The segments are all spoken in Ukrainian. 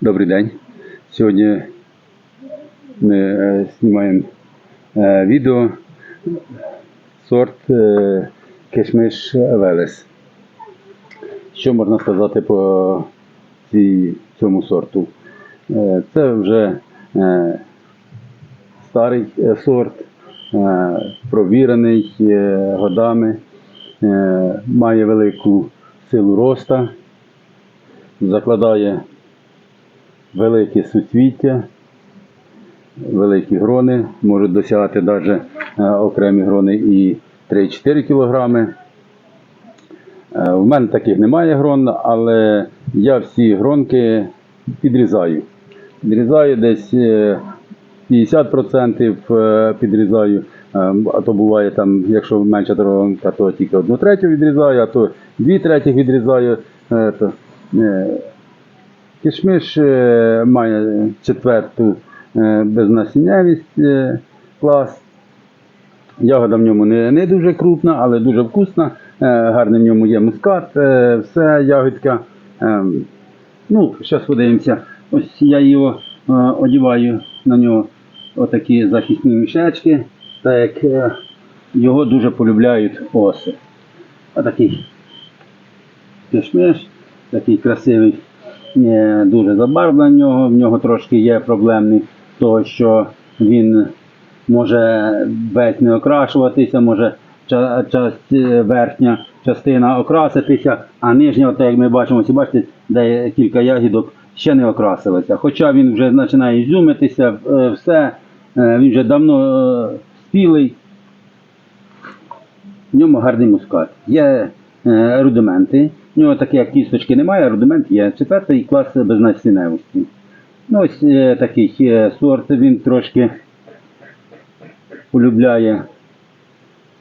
Добрий день. Сьогодні ми е, знімаємо е, відео сорт е, Велес. Що можна сказати по цьому сорту? Е, це вже е, старий сорт, провірений годами, має велику силу роста, закладає велике суцвіття, великі грони, можуть досягати навіть окремі грони і 3-4 кг. У мене таких немає грон, але я всі гронки підрізаю. Підрізаю десь е, 50% е, підрізаю, е, а то буває там, якщо менша гронка, то тільки одну третю відрізаю, а то дві третіх відрізаю. Е, е, має четверту е, безнасіннявість е, клас. Ягода в ньому не, не дуже крупна, але дуже вкусна. Гарний в ньому є мускат, все ягодка. Ну, зараз подивимося. Ось я його одіваю на нього отакі захисні мішечки, так як його дуже полюбляють оси. Отакий кишмиш, такий красивий, дуже забарвлений в нього. В нього трошки є проблемний, того що він може весь не окрашуватися, може е, верхня частина окраситися, а нижня, от як ми бачимо, ось бачите, де кілька ягідок ще не окрасилися. Хоча він вже починає ізюмитися, е, все, е, він вже давно спілий. В ньому гарний мускат. Є рудименти. В нього такі як кісточки немає, рудимент є. Четвертий клас безнасінневості. Ну, ось е, такий е, сорт, він трошки полюбляє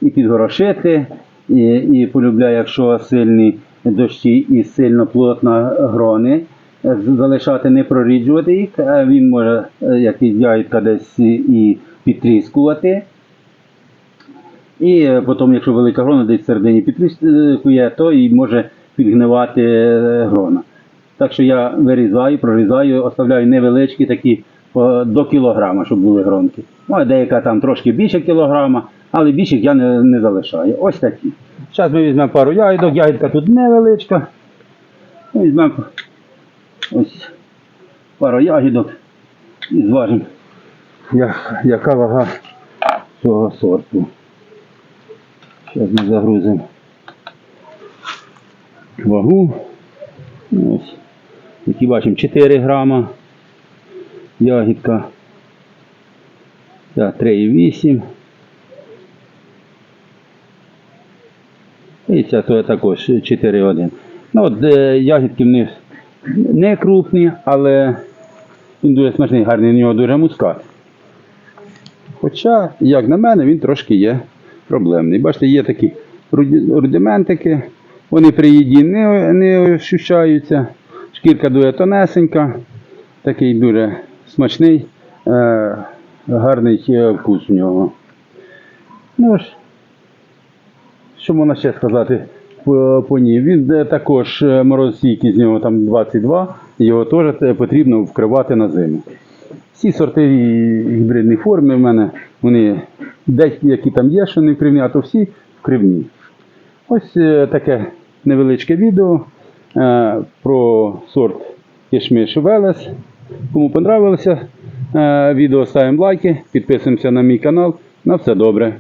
і підгорошити, і, і полюбляє, якщо сильні дощі і сильно плотно грони, е, залишати, не проріджувати їх, а він може е, якийсь ягідка десь і підтріскувати. І е, потім, якщо велика грона десь всередині підтріскує, то і може підгнивати е, грона. Так що я вирізаю, прорізаю, оставляю невеличкі такі до кілограма, щоб були гронки. Ну, а деяка там трошки більше кілограма, але більших я не, не залишаю. Ось такі. Зараз ми візьмемо пару ягідок, ягідка тут невеличка. Візьмемо ось пару ягідок і зважимо, як, яка вага цього сорту. Зараз ми загрузимо вагу. Ось. Які бачимо 4 грама. Ягідка. 3,8. І ця то також 4,1. Ну, от, е, ягідки в них не крупні, але він дуже смачний, гарний, у нього дуже мускат. Хоча, як на мене, він трошки є проблемний. Бачите, є такі рудиментики, вони при їді не, не ощущаються. Шкірка дуже тонесенька, такий дуже смачний, е, гарний е, вкус у нього. Ну ж, що можна ще сказати по, по ній? Він е, також е, з нього там 22, його теж потрібно вкривати на зиму. Всі сорти гібридні форми в мене, вони деякі які там є, що не вкривні, а то всі вкривні. Ось таке невеличке відео е, про сорт кішміш Велес. Кому понравилося е, відео, ставимо лайки, підписуємося на мій канал. На все добре.